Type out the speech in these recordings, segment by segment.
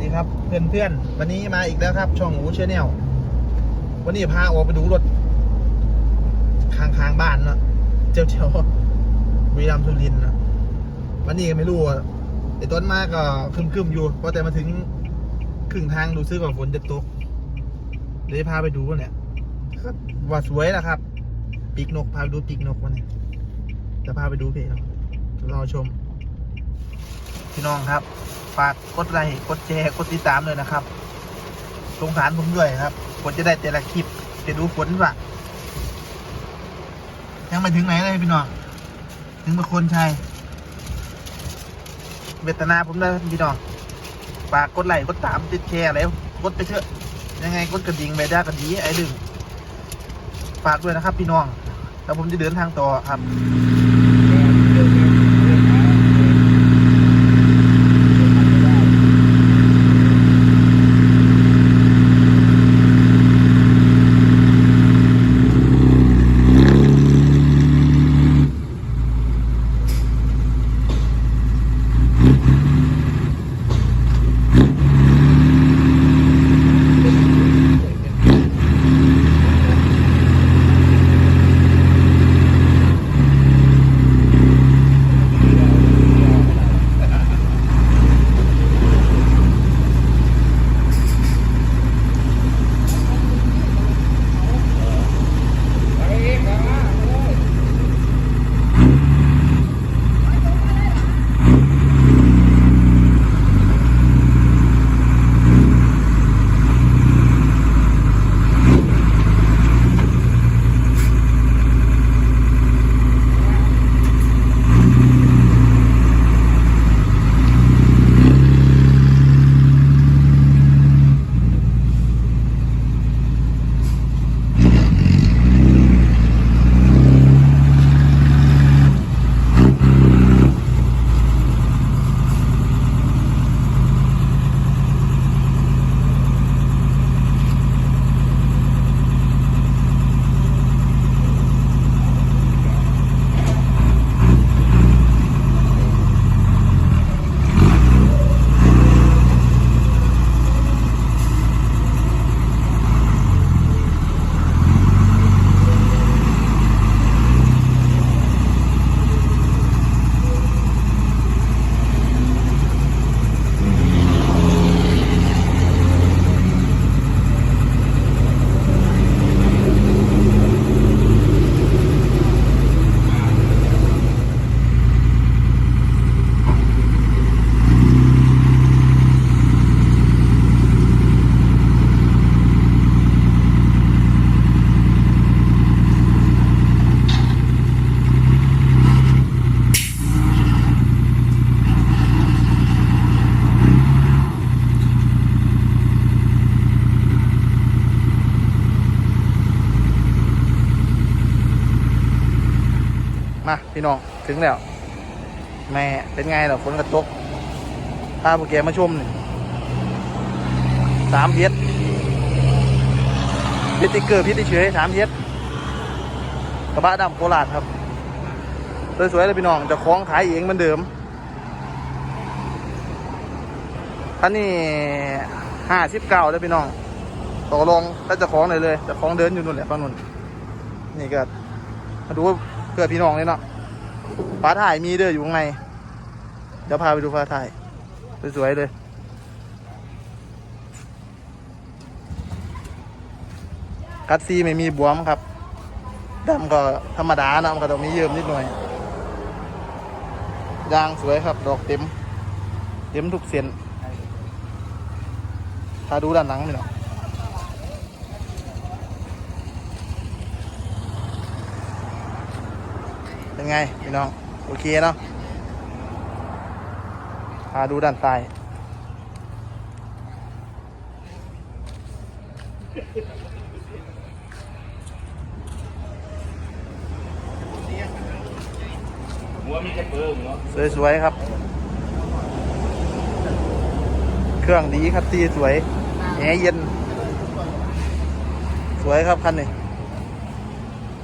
ดีครับเพื่อนเพื่อนๆวันนี้มาอีกแล้วครับ ช่องหูเชนแนลวันนี้พาออกไปดูรถข้างๆบ้านเนาะเจ้าเจ้าบุรีรัมสุรินนะวันนี้ก็ไม่รู้ไอ้ต้นมากก็ครึมอยู่เพราะแต่มาถึงครึ่งทางดูซื้อก่อนฝนจะตกเดี๋ยวพาไปดูเนี่ยว่าสวยนะครับ ปีกนกพาไปดูปีกนกวันนี้จะพาไปดูเพจรอชม พี่น้องครับ ฝากกดไลค์กดแชร์กดติดตามเลยนะครับสงสารผมด้วยครับผลจะได้แต่ละคลิปจะดูผลว่ายังไม่ถึงไหนเลยพี่น้องถึงบางคนชัยเวทนาผมนะพี่น้องฝากกดไลค์กดตามติดแชร์แล้วกดไปเถอะยังไงกดกระดิ่งไปได้กันดีไอ้ดึงฝากด้วยนะครับ พี่น้องแล้วผมจะเดินทางต่อครับ มาพี่น้องถึงแล้วแม่เป็นไงเหรอฝนกระตกพาพวกแกมาชมนี่สามเพียพิติเกอร์พิติเฉยสามเพียกระบะดำโคราชครับสวยๆเลยพี่น้องจะคล้องขายเองเหมือนเดิมท่านนี่ห้าสิบเก้าเลยพี่น้องต่อรองถ้าจะคล้องเลยเลย จะคล้องเดินอยู่นู่นแหละฝั่งนู้นนี่ก็มาดู เพื่อพี่น้องเลยเนาะฟ้าถ่ายมีเด้ออยู่ข้างในเดี๋ยวพาไปดูฟ้าถ่ายสวยๆเลยคัดซีไม่มีบวมครับดำก็ธรรมดานะมันก็ต้องมีเยิ้มนิดหน่อยยางสวยครับ ดอกเต็ม เต็มทุกเส้นถ้าดูด้านหลังนี่เนาะ เป็นไงพี่น้อง โอเคเนาะพาดูด้านใต้หัวมีแค่เปิงเนาะสวยๆครับ เครื่องดีครับตีสวยแอร์เย็น สวยครับคันนี้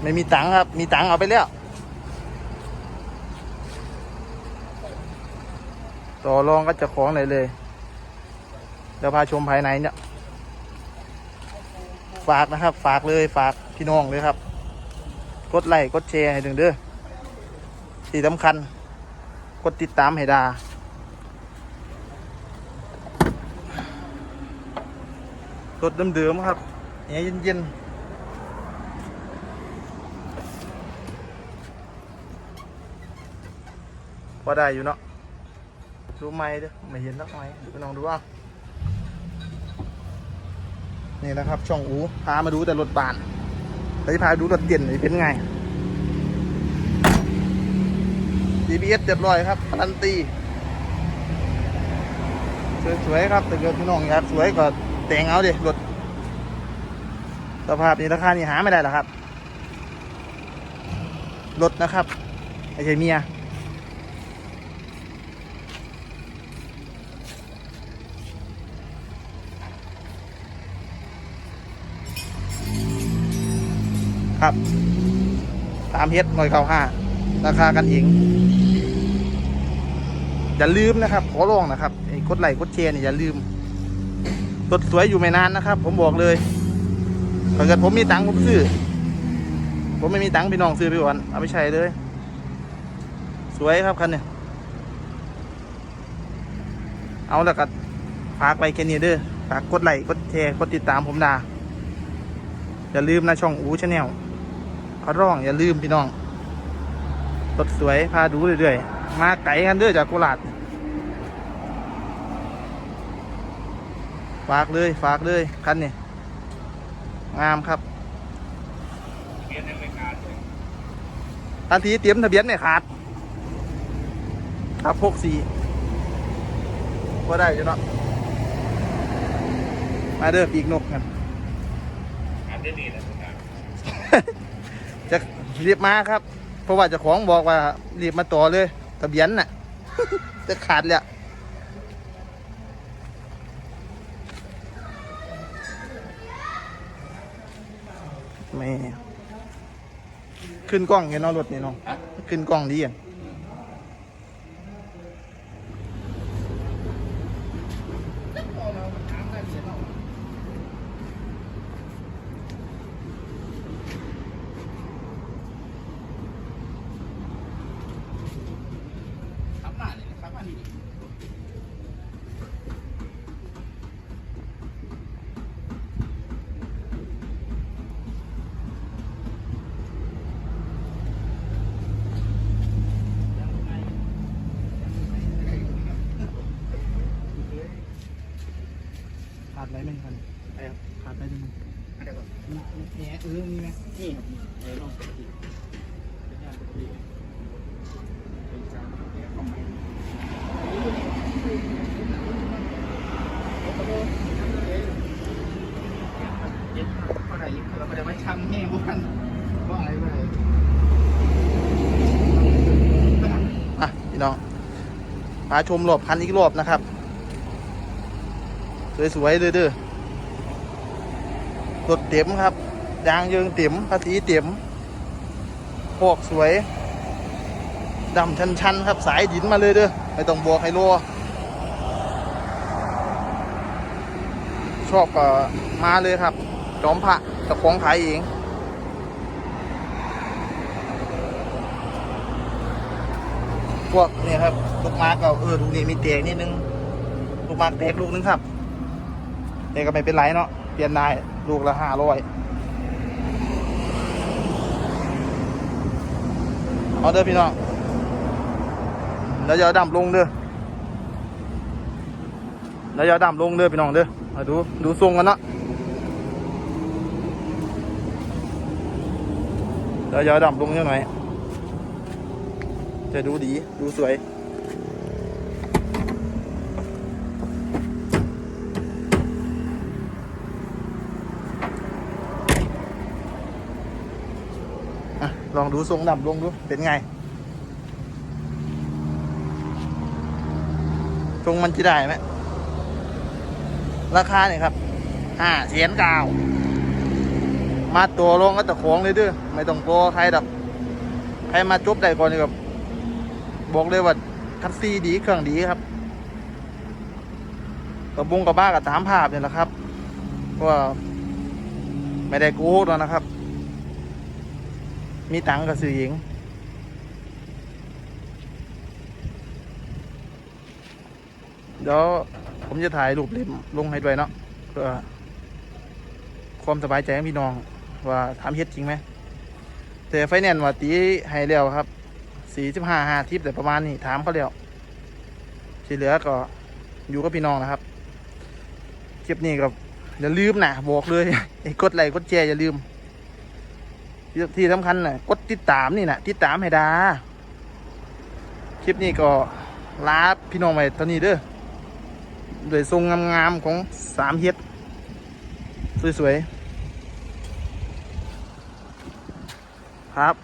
ไม่มีตังค์ครับ มีตังค์เอาไปแล้ว ต่อรองก็จะของไหนเลยเดี๋ยวพาชมภายในเนี่ย ฝากนะครับ ฝากเลยฝากพี่น้องเลยครับ กดไลค์กดแชร์ให้ถึงเด้อที่สำคัญ กดติดตามให้ดารถเดิมๆครับแอร์เย็นๆพอได้อยู่เนาะ ดูไม่เด้อไม่เห็นนักไม้ไปลองดูว่านี่นะครับ ช่องอูพามาดูแต่รถบานแล้วจะพาดูรถเด่นเป็นไง DBS เรียบร้อยครับการันตีสวยๆครับแต่เกิดพี่น้องอยากสวยก็แต่งเอาดิรถสภาพนี้ราคานี่หาไม่ได้หรอกครับรถนะครับไม่ใช่เมีย ครับตามเฮ็ดหน่วยเก้าห้าราคากันเองอย่าลืมนะครับ ขอร้องนะครับไอ้กดไลค์กดแชร์เนี่ยอย่าลืมรถสวยอยู่ไม่นานนะครับ ผมบอกเลยถ้าเกิดผมมีตังค์ผมซื้อ ผมไม่มีตังค์พี่น้องซื้อไปก่อนเอาไปใช้เลย สวยครับคันเนี่ยเอาแล้วก็ฝากไปแค่นี้เด้อฝากกดไลค์กดแชร์กดติดตามผมนาอย่าลืมนะช่องอูชาแนล เขาร้องอย่าลืมพี่น้องรถสวยพาดูเรื่อยๆ มาไก่กันเด้อจากโคราชฝากเลยฝากเลยคันนี้งามครับเปลี่ยนยังไม่ขาดเลยทันทีเตรียมทะเบียนเนี่ยขาด ครับพกสีก็ได้จ้ะเนาะมาเด้อปีกนกกันขาดได้ดีแหละครับ จะรีบมาครับ เพราะว่าเจ้าของบอกว่ารีบมาต่อเลยทะเบียนน่ะ จะขาดแล้วแม่ขึ้นกล้องเห็นเนาะรถนี่เนาะขึ้นกล้องดีอะขับมาเลยขับมาดีขาดอะไรไหมครับขาดอะไรไหมมีมีแหนเออมีไหมนี่ครับเออลองปกติเป็นงานปกติเป็นการแก้ของใหม่ เย็ดก็ได้ยิบเราไม่ได้มาช่างแห้งวันว่าอะไรว่าอะไรอะพี่น้อง มาชมรอบคันอีกรอบนะครับ สวยๆเด้อๆรถเต็มครับยางเยิงเต็มภาษีเต็มพวกสวยดำชันๆครับสายดินมาเลยเด้อไม่ต้องบอกให้รัวชอบก็มาเลยครับ จอมพระตะของขายเอง พวกนี่ครับ ลูกมากก็เออลูกนี้มีแตกนิดนึง ลูกมากแตกลูกนึงครับแต่ก็ไม่เป็นไรเนาะเปลี่ยนได้ลูกละห้าร้อยเอาเด้อพี่น้องแล้วจะเอาดำลงเด้อแล้วจะเอาดำลงเด้อพี่น้องเด้อมาดูดูทรงกันเนาะแล้วจะเอาดำลงเยอะหน่อย จะดูดี ดูสวยลองดูทรงดำลงดู เป็นไง ทรงมันจะได้ไหม ราคาเนี่ยครับห้าแสนเก้ามาตัวลงก็ตะของเลยด้อไม่ต้องกลัวใครดอกใครมาจบได้ก่อนนี่กับ บอกเลยว่าคัดซีดีเครื่องดีครับรระบุงกระบ้ากับตามภาพเนี่ยแหละครับว่าไม่ได้โกูหรอกนะครับ มีตังค์กับสื่อหญิง เดี๋ยวผมจะถ่ายรูปเล่มลงให้ด้วยเนาะเพื่อความสบายใจของพี่น้องว่าถามเฮ็ดจริงไหมแต่ไฟแนนซ์ว่าตีให้แล้วครับ สี่สิบห้าห้าทิปแต่ประมาณนี้ถามเขาแล้วที่เหลือก็อยู่กับพี่น้องนะครับคลิปนี้ก็อย่าลืมนะบอกเลยไอ้กดไลค์กดแชร์อย่าลืม ที่สำคัญน่ะกดติดตามนี่นะติดตามให้ดาคลิปนี้ก็ลาพี่น้องไปตอนนี้เด้อโดยทรงงามๆของสามเฮ็ดสวยๆ ครับ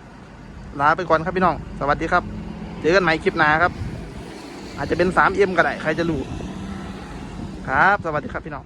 ลาไปก่อนครับพี่น้อง สวัสดีครับ เจอกันใหม่คลิปหน้าครับ อาจจะเป็นสามเอ็มก็ได้ ใครจะรู้ ครับ สวัสดีครับพี่น้อง